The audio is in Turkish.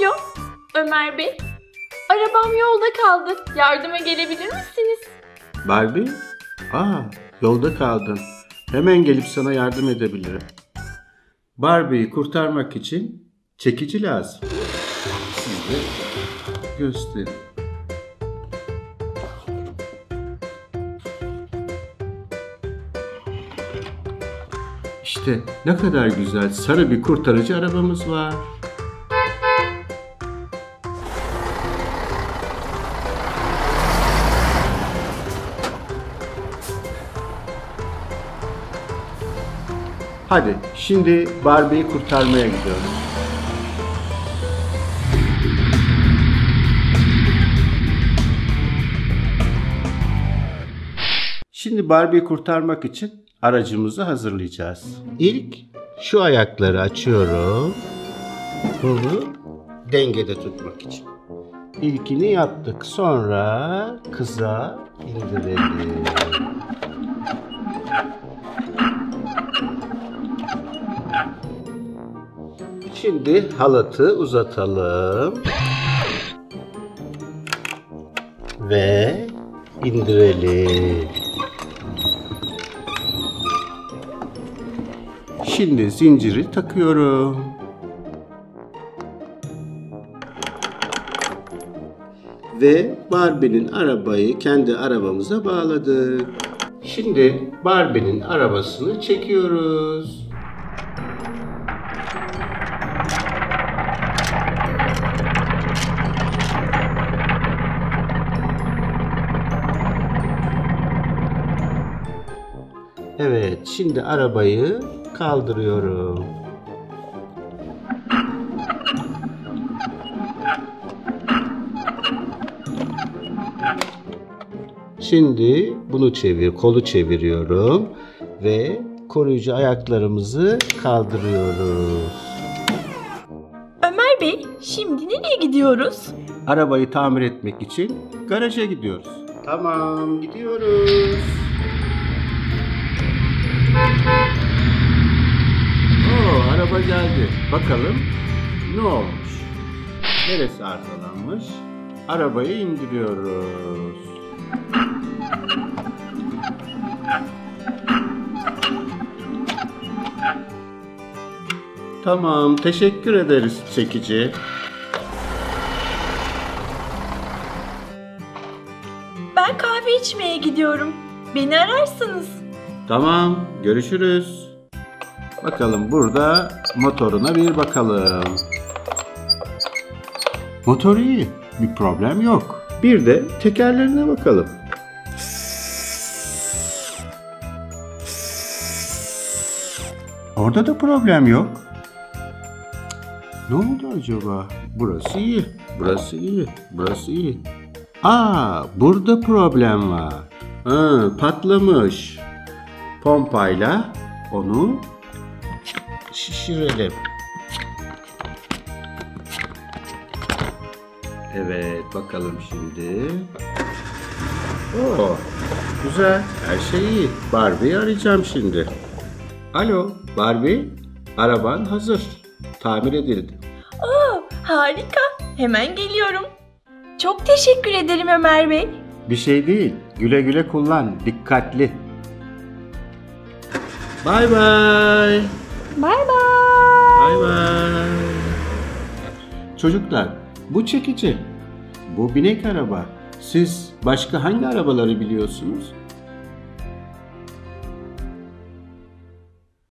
Alo, Ömer Bey. Arabam yolda kaldı. Yardıma gelebilir misiniz? Barbie? Aa, yolda kaldın. Hemen gelip sana yardım edebilirim. Barbie'yi kurtarmak için çekici lazım. Size göstereyim. İşte ne kadar güzel sarı bir kurtarıcı arabamız var. Hadi şimdi Barbie'yi kurtarmaya gidiyoruz. Şimdi Barbie'yi kurtarmak için aracımızı hazırlayacağız. İlk şu ayakları açıyorum. Bunu dengede tutmak için. İlkini yaptık. Sonra kıza indirelim. Şimdi halatı uzatalım. Ve indirelim. Şimdi zinciri takıyorum. Ve Barbie'nin arabayı kendi arabamıza bağladık. Şimdi Barbie'nin arabasını çekiyoruz. Evet, şimdi arabayı kaldırıyorum. Şimdi bunu çevir, kolu çeviriyorum ve koruyucu ayaklarımızı kaldırıyoruz. Ömer Bey, şimdi nereye gidiyoruz? Arabayı tamir etmek için garaja gidiyoruz. Tamam, gidiyoruz. Oo, araba geldi. Bakalım ne olmuş? Neresi arızalanmış? Arabayı indiriyoruz. Tamam, teşekkür ederiz çekici. Ben kahve içmeye gidiyorum. Beni ararsınız. Tamam, görüşürüz. Bakalım burada motoruna bir bakalım. Motor iyi, bir problem yok. Bir de tekerlerine bakalım. Orada da problem yok. Ne oldu acaba? Burası iyi, burası iyi, burası iyi. Aa, burada problem var. Ha, patlamış. Pompayla onu şişirelim. Evet, bakalım şimdi. Oo, güzel. Her şey iyi. Barbie'yi arayacağım şimdi. Alo, Barbie. Araban hazır. Tamir edildi. Oo, harika. Hemen geliyorum. Çok teşekkür ederim Ömer Bey. Bir şey değil. Güle güle kullan. Dikkatli. Bay bay. Bay bay. Bay bay. Çocuklar, bu çekici. Bu binek araba. Siz başka hangi arabaları biliyorsunuz?